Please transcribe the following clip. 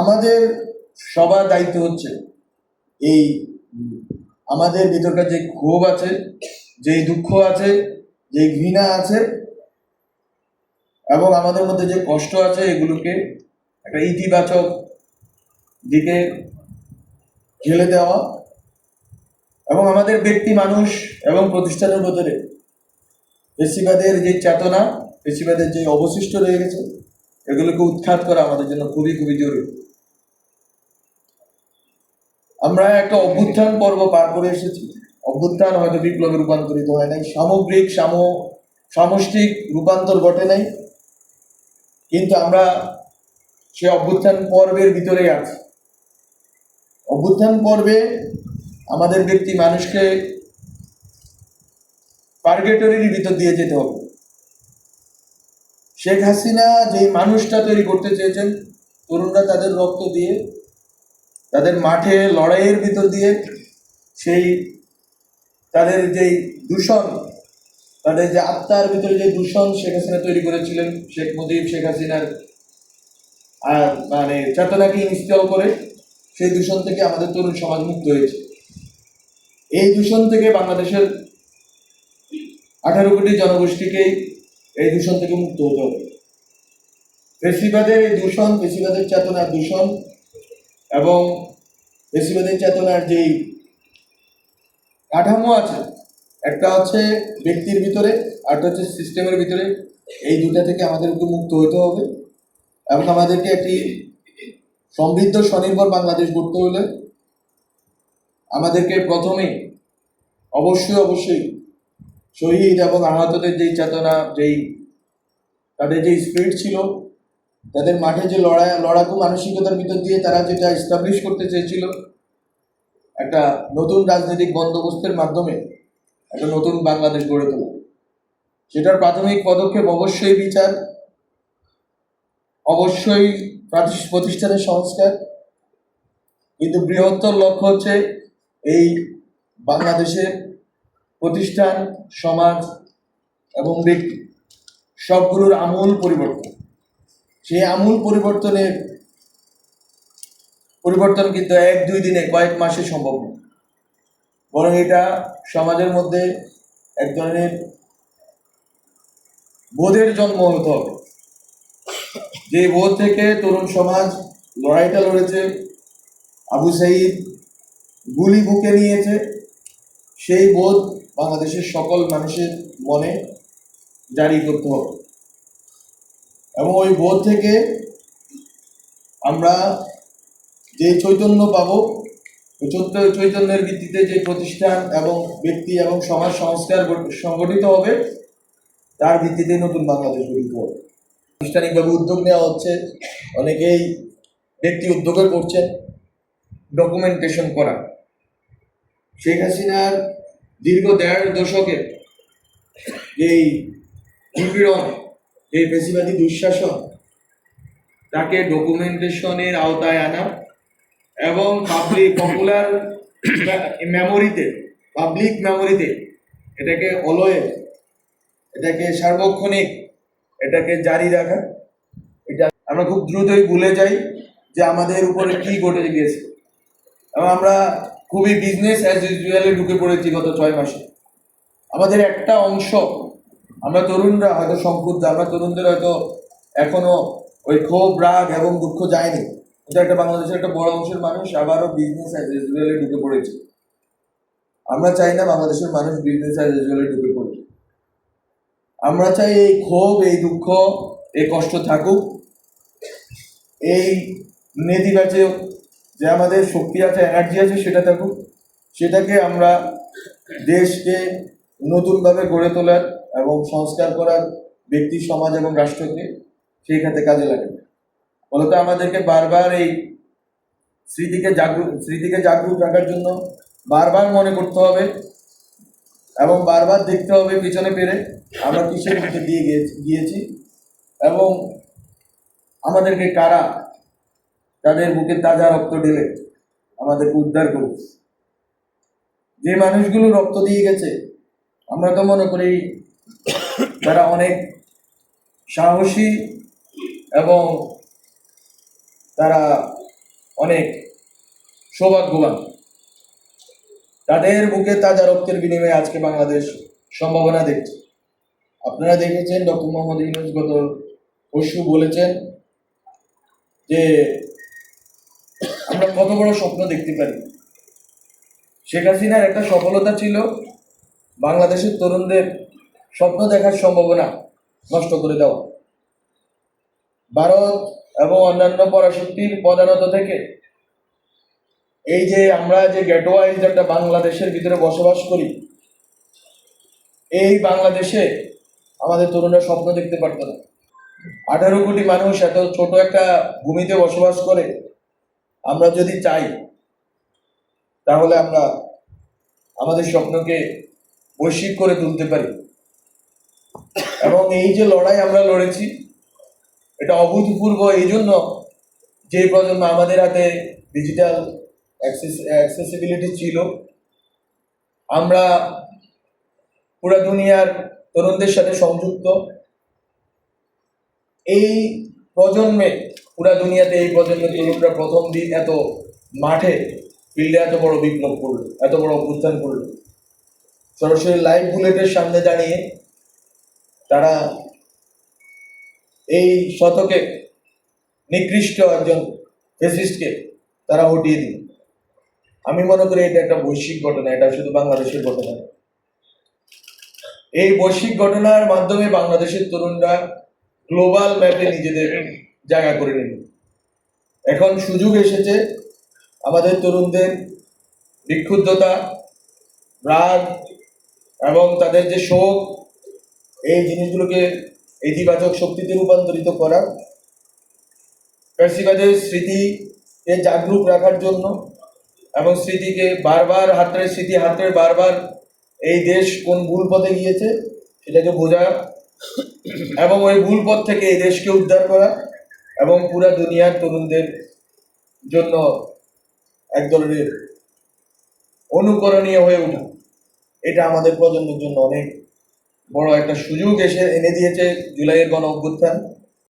আমাদের সবার দায়িত্ব হচ্ছে এই, আমাদের ভিতরকার যে ক্ষোভ আছে, যে দুঃখ আছে, যে ঘৃণা আছে, এবং আমাদের মধ্যে যে কষ্ট আছে, এগুলোকে একটা ইতিবাচক দিকে ঢেলে দেওয়া এবং আমাদের ব্যক্তি মানুষ এবং প্রতিষ্ঠানের ভিতরে পেশিবাদের যে চেতনা, পেশিবাদের যে অবশিষ্ট রয়ে গেছে, এগুলোকে উৎখাত করা আমাদের জন্য খুবই খুবই জরুরি। আমরা একটা অভ্যুত্থান পর্ব পার করে এসেছি। অভ্যুত্থান হয়তো বিপ্লবে রূপান্তরিত হয় নাই, সামগ্রিক, সাম, সামষ্টিক রূপান্তর ঘটে নাই। কিন্তু আমরা সে অভ্যুত্থান পর্বের ভিতরেই আছি। অভ্যুত্থান পর্বে আমাদের ব্যক্তি মানুষকে পার্গেটরির ভিতর দিয়ে যেতে হবে। শেখ হাসিনা যে মানুষটা তৈরি করতে চেয়েছেন, তরুণরা তাদের রক্ত দিয়ে তাদের মাঠে লড়াইয়ের ভিতর দিয়ে সেই তাদের যেই দূষণ, তাদের যে আত্মার ভিতরে যে দূষণ শেখ হাসিনা তৈরি করেছিলেন, শেখ মুজিব, শেখ হাসিনার, আর মানে চেতনাকে ইনস্টল করে সেই দূষণ থেকে আমাদের তরুণ সমাজ মুক্ত হয়েছে। এই দূষণ থেকে বাংলাদেশের আঠারো কোটি জনগোষ্ঠীকেই এই দূষণ থেকে মুক্ত হতে হবে। বেশিবাদের এই দূষণ বেশিবাদের চেতনা দূষণ এবং বেশিবাদের চেতনার যেই কাঠামো আছে, একটা হচ্ছে ব্যক্তির ভিতরে আরটা হচ্ছে সিস্টেমের ভিতরে, এই দুটা থেকে আমাদেরকে মুক্ত হতে হবে এবং আমাদেরকে একটি সমৃদ্ধ স্বনির্ভর বাংলাদেশ গড়তে হলে আমাদেরকে প্রথমে অবশ্যই অবশ্যই শহীদ এবং আহতদের যেই চেতনা, যেই তাদের যে স্পিরিট ছিল তাদের মাঠে যে লড়াই, লড়াকু মানসিকতার ভিতর দিয়ে তারা যেটা এস্টাবলিশ করতে চেয়েছিল, একটা নতুন রাজনৈতিক বন্দোবস্তের মাধ্যমে একটা নতুন বাংলাদেশ গড়ে তোলা। সেটার প্রাথমিক পদক্ষেপ অবশ্যই বিচার, অবশ্যই প্রতিষ্ঠানের সংস্কার। কিন্তু বৃহত্তর লক্ষ্য হচ্ছে এই বাংলাদেশের প্রতিষ্ঠান, সমাজ এবং ব্যক্তি সবগুলোর আমূল পরিবর্তন। সেই আমূল পরিবর্তনের পরিবর্তন কিন্তু এক, দুই দিনে, কয়েক মাসে সম্ভব না বরং এটা সমাজের মধ্যে এক ধরনের বোধের জন্ম হতে হবে। যে বোধ থেকে তরুণ সমাজ লড়াইটা লড়েছে, আবু সাইদ গুলি বুকে নিয়েছে, সেই বোধ বাংলাদেশের সকল মানুষের মনে জারি করতে হবে। এবং ওই বোধ থেকে আমরা যে চৈতন্য পাব চৈতন্যের ভিত্তিতে যে প্রতিষ্ঠান এবং ব্যক্তি এবং সমাজ সংস্কার সংগঠিত হবে, তার ভিত্তিতে নতুন বাংলাদেশ গঠিত হবে। আনুষ্ঠানিকভাবে উদ্যোগ নেওয়া হচ্ছে, অনেকেই ব্যক্তি উদ্যোগে করছেন ডকুমেন্টেশন করা। শেখ হাসিনার দীর্ঘ দেড় দশকের যেই নিপীড়ন এই পেশিবাদী দুঃশাসন তাকে ডকুমেন্টেশনের আওতায় আনা এবং পাবলিক পপুলার মেমোরিতে পাবলিক মেমোরিতে এটাকে অলয়ে এটাকে সার্বক্ষণিক, এটাকে জারি রাখা। এটা আমরা খুব দ্রুতই ভুলে যাই যে আমাদের উপরে কি ঘটে গিয়েছে। এবং আমরা খুবই বিজনেস অ্যাজ ইউজুয়ালি ঢুকে পড়েছি গত ছয় মাসে। আমাদের একটা অংশ আমরা তরুণরা হয়তো সংক্ষুব্ধ, আমরা তরুণদের হয়তো এখনও ওই ক্ষোভ, রাগ এবং দুঃখ যায়নি। কিন্তু একটা বাংলাদেশের একটা বড় অংশের মানুষ, আবারও বিজনেস অ্যাজ ইউজুয়ালি ঢুকে পড়েছে। আমরা চাই না বাংলাদেশের মানুষ বিজনেস অ্যাজ ইউজুয়ালি ঢুকে পড়ুক। আমরা চাই এই ক্ষোভ, এই দুঃখ, এই কষ্ট থাকুক। এই নেতিবাচক যে আমাদের শক্তি আছে এনার্জি আছে, সেটা থাকুক। সেটাকে আমরা দেশকে নতুনভাবে গড়ে তোলার এবং সংস্কার করার ব্যক্তি, সমাজ এবং রাষ্ট্রকে সেই খাতে কাজে লাগে। ফলত আমাদেরকে বারবার এই স্মৃতিকে জাগ্রত, স্মৃতিকে জাগরুক রাখার জন্য বারবার মনে করতে হবে এবং বারবার দেখতে হবে পিছনে পেরে আমরা কিসের মধ্যে দিয়ে গিয়েছি এবং আমাদেরকে কারা তাদের বুকে তাজা রক্ত ঢেলে আমাদেরকে উদ্ধার করবে। যে মানুষগুলো রক্ত দিয়ে গেছে, আমরা তো মনে করি তারা অনেক সাহসী এবং তারা অনেক সৌভাগ্যবান। তাদের বুকে তাজা রক্তের বিনিময়ে আজকে বাংলাদেশ সম্ভাবনা দেখছে। আপনারা দেখেছেন ডক্টর মোহাম্মদ ইউনুস গত পরশু বলেছেন যে আমরা কত বড় স্বপ্ন দেখতে পারি। শেখ হাসিনার একটা সফলতা ছিল বাংলাদেশের তরুণদের স্বপ্ন দেখার সম্ভাবনা নষ্ট করে দেওয়া ভারত এবং অন্যান্য পরাশক্তির প্রধানত থেকে এই যে আমরা যে গেটওয়াইজ একটা বাংলাদেশের ভিতরে বসবাস করি, এই বাংলাদেশে আমাদের তরুণরা স্বপ্ন দেখতে পারত না। আঠারো কোটি মানুষ এত ছোট একটা ভূমিতে বসবাস করে, আমরা যদি চাই, তাহলে আমরা আমাদের স্বপ্নকে বৈশ্বিক করে তুলতে পারি। এবং এই যে লড়াই আমরা লড়েছি, এটা অভূতপূর্ব। এই জন্য যে প্রজন্ম আমাদের হাতে ডিজিটাল অ্যাক্সেসিবিলিটি ছিল, আমরা পুরো দুনিয়ার তরুণদের সাথে সংযুক্ত। এই প্রজন্মে, পুরা দুনিয়াতে এই প্রজন্মের তরুণরা প্রথম দিন এত মাঠে ফিল্ডে এত বড় বিপ্লব করল, এত বড় অভ্যুত্থান করল। সরাসরি লাইভ বুলেটের সামনে দাঁড়িয়ে তারা এই শতকে নিকৃষ্ট একজন ফেসিস্টকে তারা হটিয়ে দিল। আমি মনে করি এটা একটা বৈশ্বিক ঘটনা, এটা শুধু বাংলাদেশের ঘটনা। এই বৈশ্বিক ঘটনার মাধ্যমে বাংলাদেশের তরুণরা গ্লোবাল ম্যাপে নিজেদের জায়গা করে নিল। এখন সুযোগ এসেছে আমাদের তরুণদের বিক্ষুব্ধতা, রাগ এবং তাদের যে শোক এই জিনিসগুলোকে ইতিবাচক শক্তিতে রূপান্তরিত করা ফ্যাসিবাদের স্মৃতিকে জাগরুক রাখার জন্য এবং স্মৃতিকে বারবার হাতড়ে স্মৃতি হাতড়ে বারবার এই দেশ কোন ভুল পথে গিয়েছে সেটাকে বোঝা এবং ওই ভুল পথ থেকে এই দেশকে উদ্ধার করা এবং পুরা দুনিয়ার তরুণদের জন্য এক ধরনের অনুকরণীয় হয়ে ওঠা। এটা আমাদের প্রজন্মের জন্য অনেক বড় একটা সুযোগ এসে এনে দিয়েছে জুলাইয়ের গণ অভ্যুত্থান